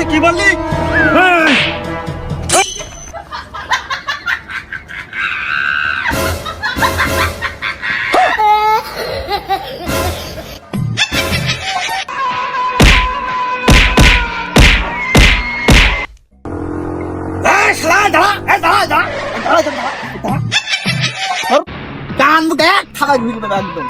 তুই কি বললি। তোর কান মুখ এক থাকা একদম।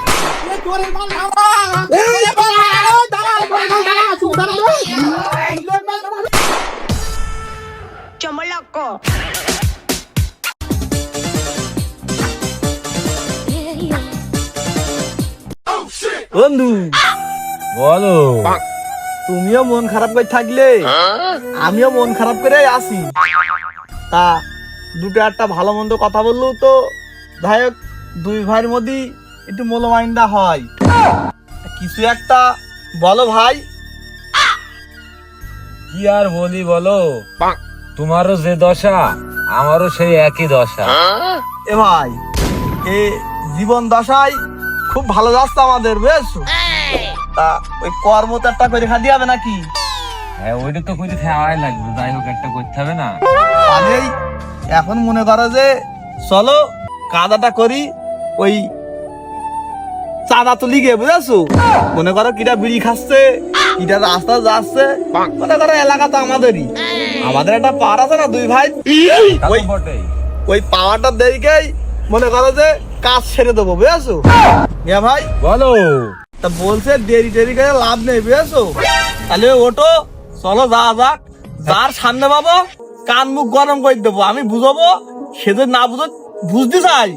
Chomoloco. বন্ধু বলো তুমিও মন খারাপ করে থাকলে আমিও মন খারাপ করে আসি। তা দুটো একটা ভালো মন্দ কথা বললেও তো যাই হোক দুই ভাইয়ের মধ্যে একটু মোলমাইন্ডা হয়। কিছু একটা বলো ভাই। কি আর বলি বলো? তোমারও যে দশা আমারও সেই একই দশা। এ ভাই এ জীবন দশায় খুব ভালো যাচ্ছে আমাদের বেশ তা ওই কর্ম তো একটা করে খাদি হবে নাকি? হ্যাঁ ওইটা তো করে খাওয়াই লাগবে যাই হোক একটা করতে হবে না। আগেই এখন মনে করো যে চলো কাদাটা করি ওই চাঁদা তুলি গিয়ে বুঝেছ মনে করো কিটা বিড়ি খাচ্ছে কিটা রাস্তা যাচ্ছে। মনে করো এলাকা তো আমাদেরই। আমাদের একটা পাওয়ার আছে না দুই ভাই? ওই পাওয়ারটা দেরিকেই মনে করো যে কাজ ছেড়ে দেবো বুঝেছ হ্যাঁ ভাই বলো। তা বলছে দেরি দেরি করে লাভ নেই বুঝেছ তাহলে ওটো চলো যা যাক। যার সামনে পাবো কান মুখ গরম করে দেবো। আমি বুঝাবো সে যদি না বুঝো বুঝতে চাই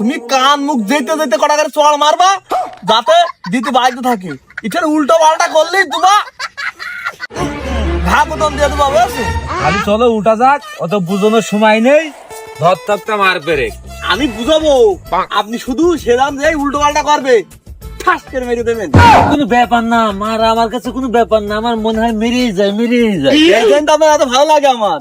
তুমি কান মুখ যেতে যেতে কটা করে চড় মারবা যাতে দিতে বাড়িতে থাকে। এটার উল্টো পাল্টা করলেই দুবা। ঘা দিয়ে দেবো বুঝেছ? খালি চলো উঠা যাক। অত বুঝানোর সময় নেই। ধর থাকতে মার পেরে আমি বুঝাবো। আপনি শুধু সেরাম যে উল্টো পাল্টা করবে। ঠাস করে মেরে দেবেন। কোনো ব্যাপার না মার আমার কাছে কোনো ব্যাপার না। আমার মনে হয় মেরেই যায় মেরেই যায়। আমার এত ভালো লাগে আমার।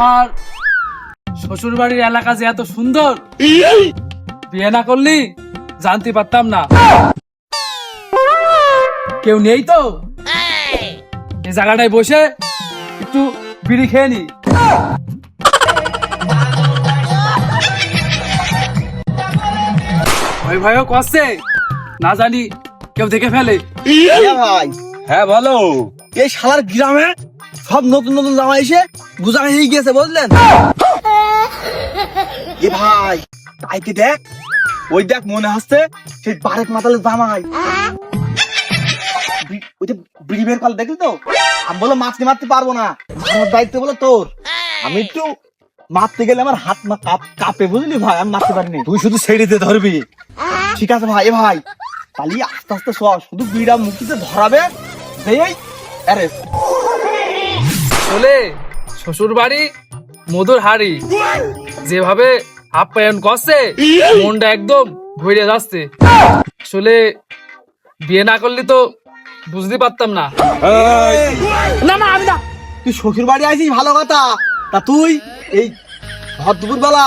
আমার শ্বশুর বাড়ির এলাকা যে এত সুন্দর বিয়ে না করলি জানতে পারতাম না। কেউ নেই তো? এই জায়গাটায় বসে একটু বিড়ি খেয়ে নি। ভয় ভয়ও করছে না জানি কেউ দেখে ফেলে। ভাই। হ্যাঁ বলো। এই শালার গ্রামে সব নতুন নতুন জামা এসে গুজা হয়ে গিয়েছে বুঝলেন? এ ভাই তাই কি দেখ? ওই দেখ মনে হচ্ছে সেই বারেক জামাই। ওই যে বিড়ি বের কল দেখলি তো? আমি বলে মাছকে মারতে পারব না। আমার দায়িত্ব বলে তোর। আমি একটু মারতে গেলে আমার হাত মা কাপ কাঁপে বুঝলি ভাই? আমি মারতে পারিনি। তুই শুধু ছেড়িতে ধরবি। ঠিক আছে ভাই এ ভাই। তাহলে আস্তে আস্তে সর শুধু বিড়া মুক্তিতে ধরাবে আরে। চলে। শ্বশুর বাড়ি মধুর হাড়ি যেভাবে আপ্যায়ন করছে মনটা একদম ভরে যাচ্ছে। আসলে বিয়ে না করলে তো বুঝতে পারতাম না। না না আমি না। তুই শ্বশুর বাড়ি আইছিস ভালো কথা। তা তুই এই ভর দুপুর বেলা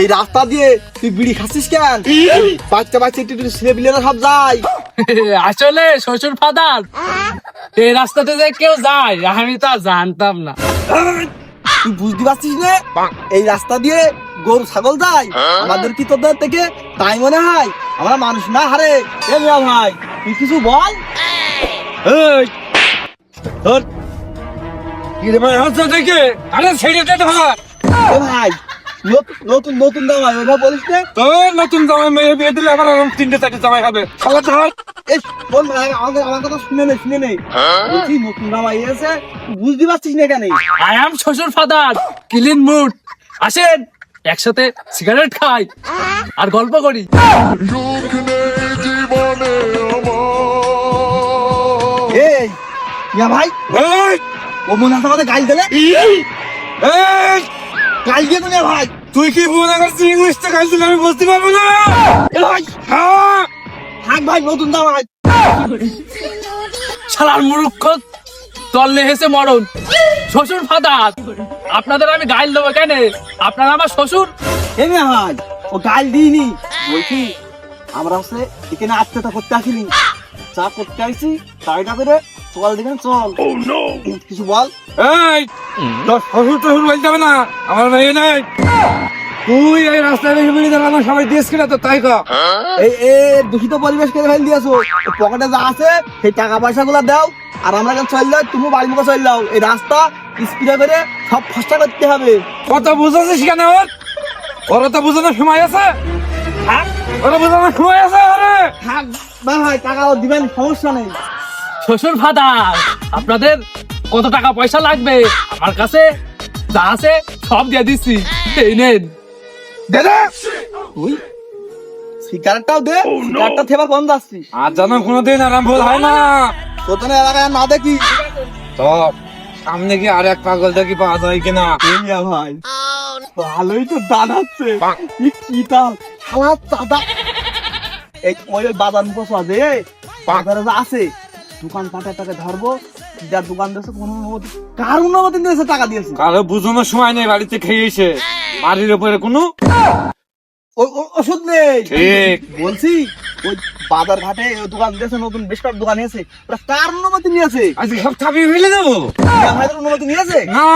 এই রাস্তা দিয়ে তুই বিড়ি খাচ্ছিস কেন? বাচ্চা বাচ্চা একটু একটু ছেলে পিলেরা সব যায়। আসলে শ্বশুর ফাদার এই রাস্তাতে যে কেউ যায় আমি তা জানতাম না। তুই বুঝতে পারছিস না? এই রাস্তা দিয়ে গরু ছাগল যায়? আমাদের কি তোদের থেকে তাই মনে হয়? আমরা মানুষ না হারে? এ ভাই তুই কিছু বল? এই ধর। কি রে ভাই হাত দেখে? আরে ছেড়ে দে ভাই নতুন নতুন দামাই ওইভাবে বলিস না। তোর নতুন জামাই মেয়ে বিয়ে দিলে আবার ওরকম তিনটে চারটে জামাই হবে খালা ধর। বল আমার কথা শুনে নে শুনে নে। বলছি নতুন জামাই এসে বুঝতে পারছিস না কেন? আই শ্বশুর ফাদার ক্লিন মুড আসেন একসাথে সিগারেট খাই আর গল্প করি। এই ইয়া ভাই এই! ও মনে হয় আমাদের গাল দিলে। এই! গাল দিয়ে দিলে ভাই। তুই কি মনে করছিস ইংলিশটা দিলে আমি বুঝতে পারব না। ভাই হ্যাঁ। থাক ভাই নতুন জামাই শালার মূর্খ তল্লে হেসে মরণ। শ্বশুর ফাদার আপনাদের আমি গাইল দেবো কেন? আপনারা আমার শ্বশুর? এ মিয়া ভাই ও গাল দিইনি। বলছি আমরা হচ্ছে এখানে আত্মীয়তা করতে আসিনি। যা করতে আসছি তাইটা করে চল দেখেন চল। কিছু বল। এই তোর শ্বশুর টশুর বলতে হবে না? আমার মেয়ে নেই। তুই এই রাস্তায় বেশি বেরিয়ে দাঁড়ানো সবাই দিয়েছ কিনা তো তাই কর। এই এ দূষিত পরিবেশ করে ফেল দিয়েছ। পকেটে যা আছে সেই টাকা পয়সা গুলা দাও। আর আমরা এখন চল যাও তুমি বাড়ি মুখে চল যাও। এই রাস্তা স্পিডে করে সব ফসটা করতে হবে। কত বুঝাছিস কেন ওর? ওর তো বুঝানোর সময় আছে। হ্যাঁ? ওরা বুঝানোর সময় আছে আরে থাক ভাই টাকা দিবেন সমস্যা নেই। শ্বশুর ফাদার আপনাদের কত টাকা পয়সা লাগবে? আমার কাছে যা আছে সব দিয়ে দিচ্ছি এই নেন। দে দে তুই সিগারেটটাও দে সিগারেটটা থেবার বন্ধ আসছিস আর যেন কোনোদিন আরাম ভুল হয় না। তোদের এলাকায় না দেখি তো সামনে কি আর এক পাগল দেখি পাওয়া যায় কিনা? ভাই ভালোই তো দাঁড়াচ্ছে। কি তাল শালা চাঁদা। এই ওই বাজার মুখোশ আছে বাজারে আছে দোকান পাটে টাকা ধরবো যার দোকান দিয়েছে কোনো অনুমতি কার অনুমতি দিয়েছে টাকা দিয়েছে? কারও বুঝানোর সময় নেই বাড়িতে খেয়েছে। বাড়ির উপরে কোনো ওষুধ নেই। ঠিক। বলছি ওই বাজার ঘাটে দোকান দিয়েছে নতুন বেশ কয়েক দোকান নিয়েছে ওরা কার অনুমতি নিয়েছে? আজকে সব চাপিয়ে ফেলে দেবো। ভাইদের অনুমতি নিয়েছে? না।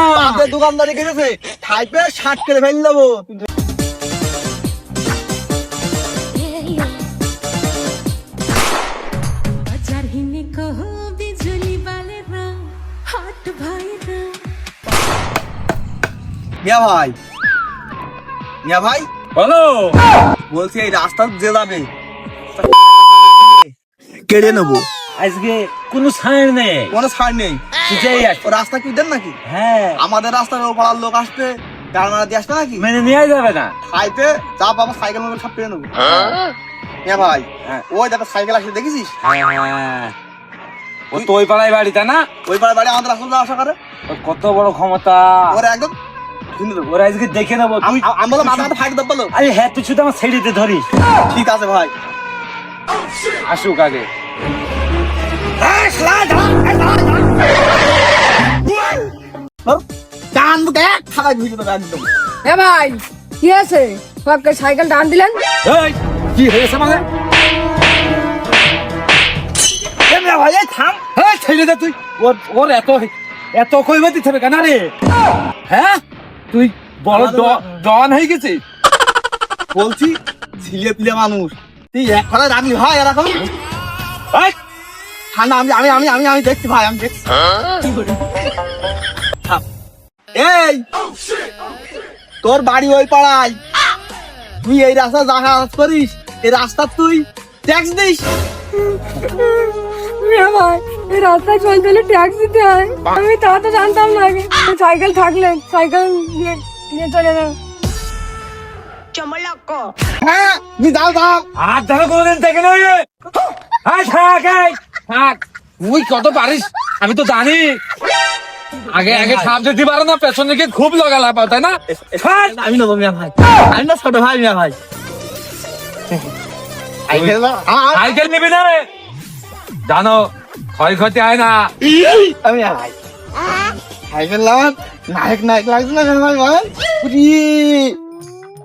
দোকানদারি গেছে খাইপে ষাট করে ফেল দেবো। মিয়া ভাই। মিয়া ভাই? বলো বলছি এই রাস্তা যে যাবে কেড়ে নেব। আজকে কোনো ছাড় নেই। কোনো ছাড় নেই। রাস্তা কি দেন নাকি? হ্যাঁ। আমাদের রাস্তার ও পাড়ার লোক আসবে গাড়ি মারা দিয়ে আসবে নাকি? মেনে নেওয়া যাবে না। খাইতে যা পাবো সাইকেল মোবাইল সব পেয়ে নেব। মিয়া ভাই হ্যাঁ। ওই দেখো সাইকেল আসে দেখেছিস ও তো ওই পাড়ায় বাড়ি তাই না? ওই পাড়ায় বাড়ি আমাদের রাস্তা যাওয়া আসা করে। ওর কত বড় ক্ষমতা। ওরা একদম ওরা আজকে দেখে নেব তুই আমি বললাম মাথা মাথা ফাইট দেবো বলো। আরে হ্যাঁ তুই শুধু আমার ধরিস। ঠিক আছে ভাই। আসুক আগে। ভিজে দেবো একদম। এ ভাই কি আছে সবকে সাইকেল টান দিলেন? এই, কি হয়েছে মানে? ভাই থাম। হ্যাঁ ছেড়ে দে তুই। ওর ওর এত এত কইবে দিতে হবে কেন রে? হ্যাঁ? তুই বড় ড- ডন হয়ে গেছিস? বলছি ছিলে পিলে মানুষ। তুই এক ফলে রাখলি ভাই এরকম? ঠান্ডা আমি আমি আমি আমি আমি দেখছি ভাই আমি দেখছি। এই! তোর বাড়ি ওই পাড়ায়। তুই এই রাস্তা যাতায়াত করিস এই রাস্তা তুই ট্যাক্স দিস। ভাই রাস্তায় চলতে হলে ট্যাক্স দিতে হয় আমি তা তো জানতাম না আগে। সাইকেল থাকলে সাইকেল নিয়ে নিয়ে চলে যাও। হ্যাঁ আর ধরো কোনদিন থাক থাক। তুই কত পারিস? আমি তো জানি। আগে আগে সাপ দিতে পারো না পেছন দিকে খুব লগা লাপাও তাই না? আমি নেব মিয়া ভাই। আমি না ছোট ভাই মিয়া ভাই। সাইকেল সাইকেল নিবি না রে। জানো ক্ষয়ক্ষতি হয় না। আমি ভাই সাইকেল লাগান নায়ক নায়ক লাগছে না ভাই ভাই?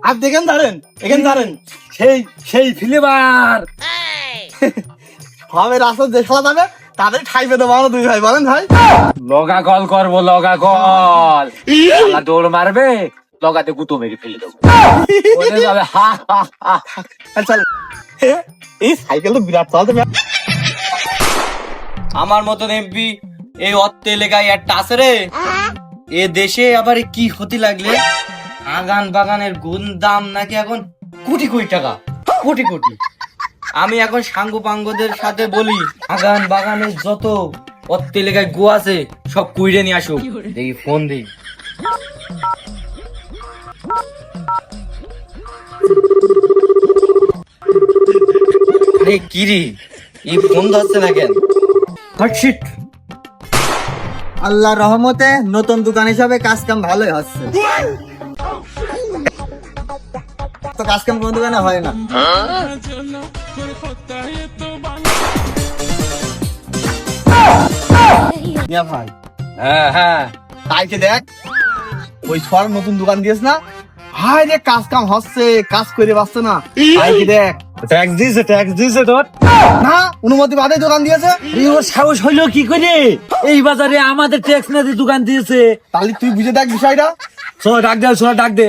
আর দেখেন দাঁড়েন এখানে দাঁড়েন সেই সেই ফিলিবার। হবে রাস্তা যে খেলা যাবে তাদের ঠাই পেতে পারো দুই ভাই বলেন ভাই। লগা কল করব লগা কল। দৌড় মারবে লগাতে গুতো মেরে ফেলে দেবো। বলে হা হা হা চল। এই সাইকেল তো বিরাট চলতে আমার মতন এমপি এই অত্ত এলাকায় একটা আছে রে। এ দেশে আবার কি হতে লাগলে? আগান বাগানের গুণ দাম নাকি এখন কোটি কোটি টাকা? কোটি কোটি। আমি এখন সাঙ্গ পাঙ্গদের সাথে বলি আগান বাগানের যত অত্ত এলাকায় গো আছে সব কুইরে নিয়ে আসুক। দেখি ফোন দিই। আরে কিরি? এই ফোন ধরছে না কেন? হটশিট আল্লাহ রহমতে নতুন দোকান হিসাবে কাজ কাম ভালোই হচ্ছে। তো কাজ কাম কোন দোকানে হয় না। ভাই হ্যাঁ হ্যাঁ। কালকে দেখ ওই ছড় নতুন দোকান দিয়েছ না? হাই রে কাজ কাম হচ্ছে কাজ করে পাচ্ছে না। কালকে দেখ ট্যাক্স দিয়েছে ট্যাক্স দিয়েছে তোর। না অনুমতি বাদে দোকান দিয়েছে। এই ওর সাহস হইল কি করে? এই বাজারে আমাদের ট্যাক্স না দিয়ে দোকান দিয়েছে। তাহলে তুই বুঝে দেখ বিষয়টা। চল ডাক দে চল ডাক দে।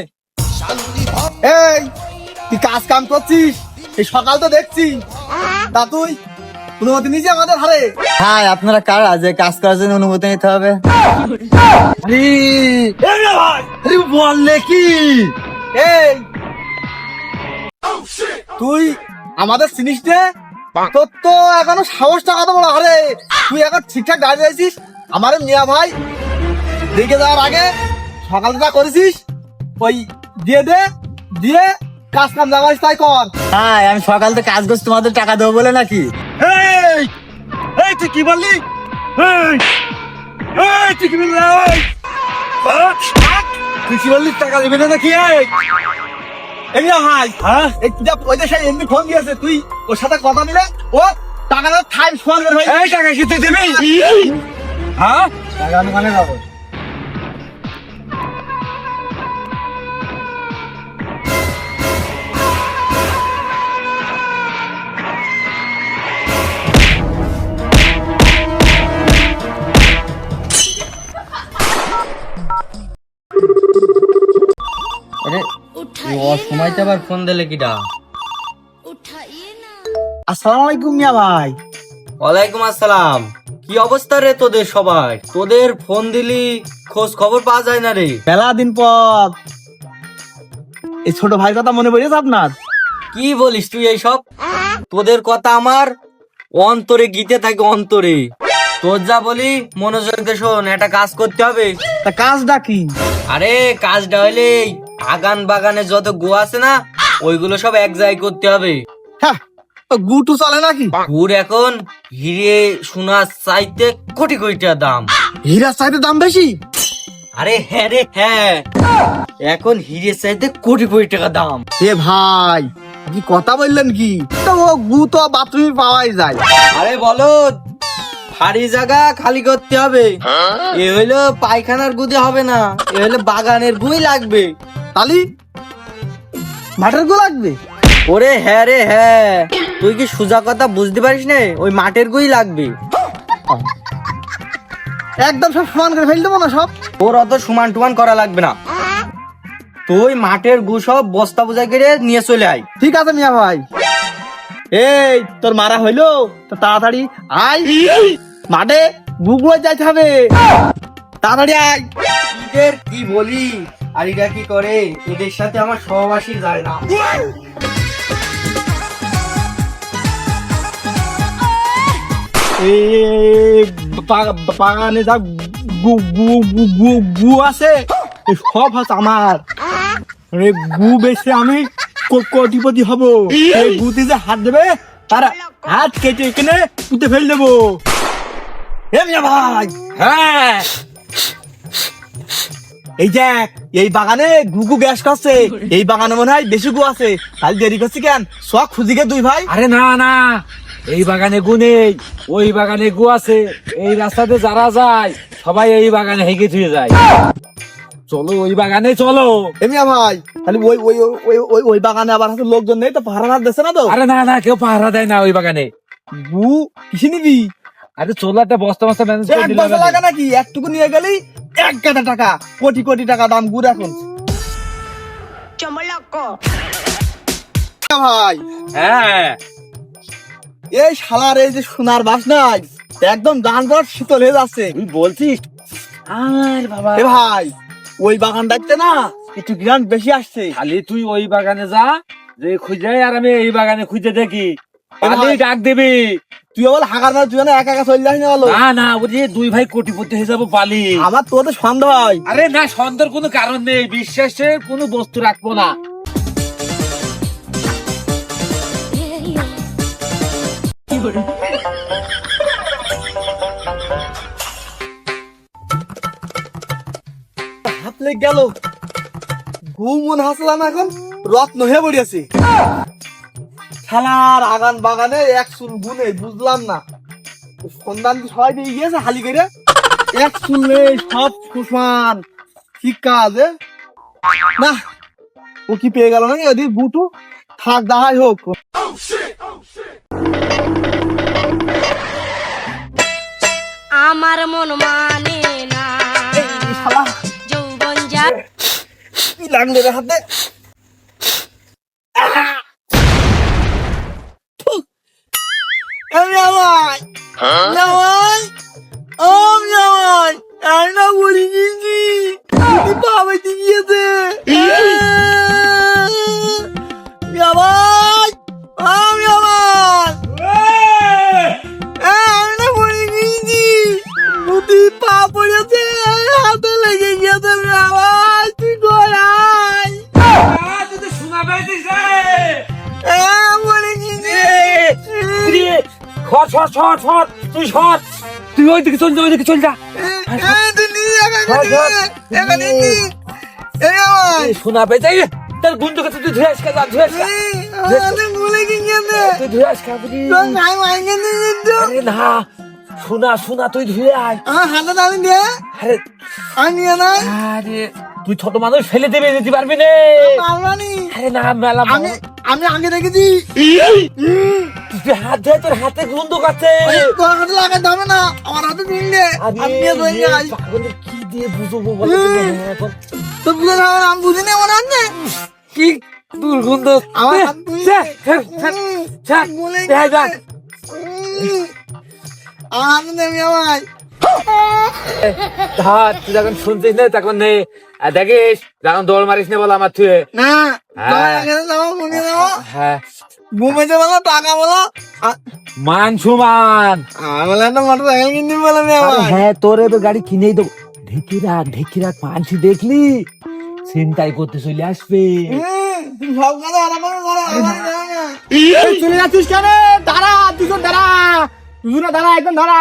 এই তুই কাজ কাম করছিস? এই সকাল তো দেখছি। তা তুই অনুমতি নিয়েছি আমাদের হারে। হ্যাঁ আপনারা কারা যে কাজ করার জন্য অনুমতি নিতে হবে? আরে আরে বললে কি? এই তুই আমাদের চিনিস নে? তোর তো এখনও সাহসটা কত বড়? আরে তুই এখন ঠিকঠাক দাঁড়িয়ে আছিস? আমার মিয়া ভাই দেখে যাওয়ার আগে সকালে যা করেছিস ওই দিয়ে দে দিয়ে কাজ কাম যাওয়ার তাই কর। হ্যাঁ আমি সকাল থেকে কাজ করছি তোমাদের টাকা দেবো বলে নাকি? এই এই তুই কি বললি? এই এই তুই কি বললি? তুই কি বললি? টাকা দিবি না নাকি? এই এই হাই। হ্যাঁ? এই যা ওই যে সেই এমনি ফোন দিয়েছে তুই ওর সাথে কথা নিলে ও টাকাটা টাইম সমান করে ভাই এই টাকা কি তুই দিবি? হ্যাঁ? টাকা আমি কানে যাব ও সময়তে আবার ফোন দিলে কিটা আসসালামু আলাইকুম মিয়া ভাই। ওয়ালাইকুম আসসালাম। কি অবস্থা রে তোদের সবাই? তোদের ফোন দিলি খোঁজ খবর পাওয়া যায় না রে। মেলা দিন পর। এই ছোট ভাইয়ের কথা মনে পড়েছে আপনার? কি বলিস তুই এইসব? তোদের কথা আমার অন্তরে গীতে থাকে অন্তরে। তোর যা বলি মনোযোগ দিয়ে শোন একটা কাজ করতে হবে। তা কাজটা কি? আরে কাজটা হইলে আগান বাগানে যত গো আছে না ওইগুলো সব এক জায়গায় করতে হবে। হ্যাঁ গুটু চলে নাকি? গুড় এখন হিরে সোনার চাইতে কোটি কোটি টাকা দাম। হীরার চাইতে দাম বেশি? আরে হ্যাঁ রে হ্যাঁ। এখন হিরে চাইতে কোটি কোটি টাকা দাম। এ ভাই আপনি কথা বললেন কি? তো ও গু তো বাথরুমে পাওয়াই যায়। আরে বলো ভারী জায়গা খালি করতে হবে। এ হইল পায়খানার গুদে হবে না এ হইল বাগানের গুই লাগবে। তালি? মাঠের গু লাগবে? ওরে হ্যাঁ রে হ্যাঁ তুই কি সোজা কথা বুঝতে পারিস না? ওই মাঠের গুই লাগবে। একদম সব সমান করে ফেল দেবো না সব। ওর অত সমান টুমান করা লাগবে না। তুই মাঠের গু সব বস্তা বোঝাই করে নিয়ে চলে আয়। ঠিক আছে মিয়া ভাই। এই তোর মারা হইল? তো তাড়াতাড়ি আয়। মাঠে যাইতে হবে। তাড়াতাড়ি আয়। এদের কি বলি? আর এরা কি করে? এদের সাথে আমার সহবাসী যায় না। বাগানে যা গু গু গু গু গু আছে সব হচ্ছে আমার। আরে গু বেছে আমি কোটিপতি হব। এই গুতে যে হাত দেবে তার হাত কেটে কিনে পুঁতে ফেল দেবো। ভাই হ্যাঁ। এই দেখ এই বাগানে গুগু গ্যাস করছে। এই বাগানে মনে হয় বেশি গু আছে। তাহলে দেরি করছি কেন? সব দুই ভাই। আরে না না। এই বাগানে গু নেই। ওই বাগানে গু আছে। এই রাস্তাতে যারা যায় সবাই এই বাগানে হেগে ধুয়ে যায়। চলো ওই বাগানে চলো। এমিয়া ভাই তাহলে ওই ওই ওই- ওই ওই বাগানে আবার লোকজন নেই তো? না দিচ্ছে না তো? আরে না না কেউ পাহারা দেয় না ওই বাগানে। গু কিসে নিবি? আরে চলো একটা বস্তা বস্তা ম্যানেজ করে এক বছর হবে। নাকি? একটুকু নিয়ে গেলেই এক গাদা টাকা। কোটি কোটি টাকা দাম গুড় এখন। ভাই। হ্যাঁ। এই শালার এই যে সোনার বাস নাই একদম গান পর শীতল হয়ে যাচ্ছে। তুই বলছিস আর বাবা। এ ভাই ওই বাগান ডাকতে না একটু গ্রান বেশি আসছে। খালি তুই ওই বাগানে যা যে খুঁজে আর আমি এই বাগানে খুঁজে দেখি। খালি ডাক দিবি। তুই বল হাগার তুই না একা একা চলে যাস না বলো। না না বুঝি দুই ভাই কোটিপতি হয়ে যাব বালি। আমার তোর তো সন্দেহ হয়। আরে না সন্দেহের কোনো কারণ নেই বিশ্বাসের কোনো বস্তু রাখব না। গেল। ঘুম মনে হাসলাম এখন রত্ন হয়ে পড়িয়াছে। খেলার আগান বাগানে এক চুল গুনে বুঝলাম না। সন্ধান সবাই দিয়ে গিয়েছে হালি করে। এক চুল নেই সব সুষমান কি কাজ না ও কি পেয়ে গেল নাকি ওদিকে বুটু? থাক দাহাই হোক। আমার মন মানে না। যৌবন যা লাগল রে হাতে? জামাই জামাই ও জামাই রান্না করে তুই পাবে গিয়েছে শট শট শট শট তুই শট তুই ওই দিকে চল যা। ওই দিকে চল যা শোনা পেয়ে যাই তার গুন্ডু তুই ধুয়ে আসকা যা ধুয়ে আসকা তুই ধুয়ে আসকা বুঝি। আরে না শোনা শোনা তুই ধুয়ে আয়। আরে। আরে। তুই ছোট মানুষ ফেলে দেবে যেতে পারবি না। আরে না মেলা আমি আমি আগে দেখেছি। তুই হাত ধুয়ে তোর হাতে আছে তোর হাতে না আমার হাতে আমি কি দিয়ে বুঝব বলো তো বুঝে না আমি বুঝি না মনে হচ্ছে কি? দুর্গন্ধ? আমার হাত বলে যা। আমার নেমে আমায় ধর, তুই যখন শুনছিস না তখন নেই আর দেখিস যখন দৌড় মারিস না বলো আমার তুই। না হ্যাঁ। হ্যাঁ। ঘুমেছে বলো টাকা বলো। মান। সুমান বলে একটা মোটর সাইকেল কিনতে বলে আমি আরে আমার হ্যাঁ তোরে তো গাড়ি কিনেই দেবো। ঢেকে রাখ ঢেকে রাখ পাঁচি দেখলি? চিন্তাই করতে চলে আসবে। সব কথা আরাম চলে যাচ্ছিস কেন? দাঁড়া তুই দাঁড়া। তুই না দাঁড়া একদম দাঁড়া।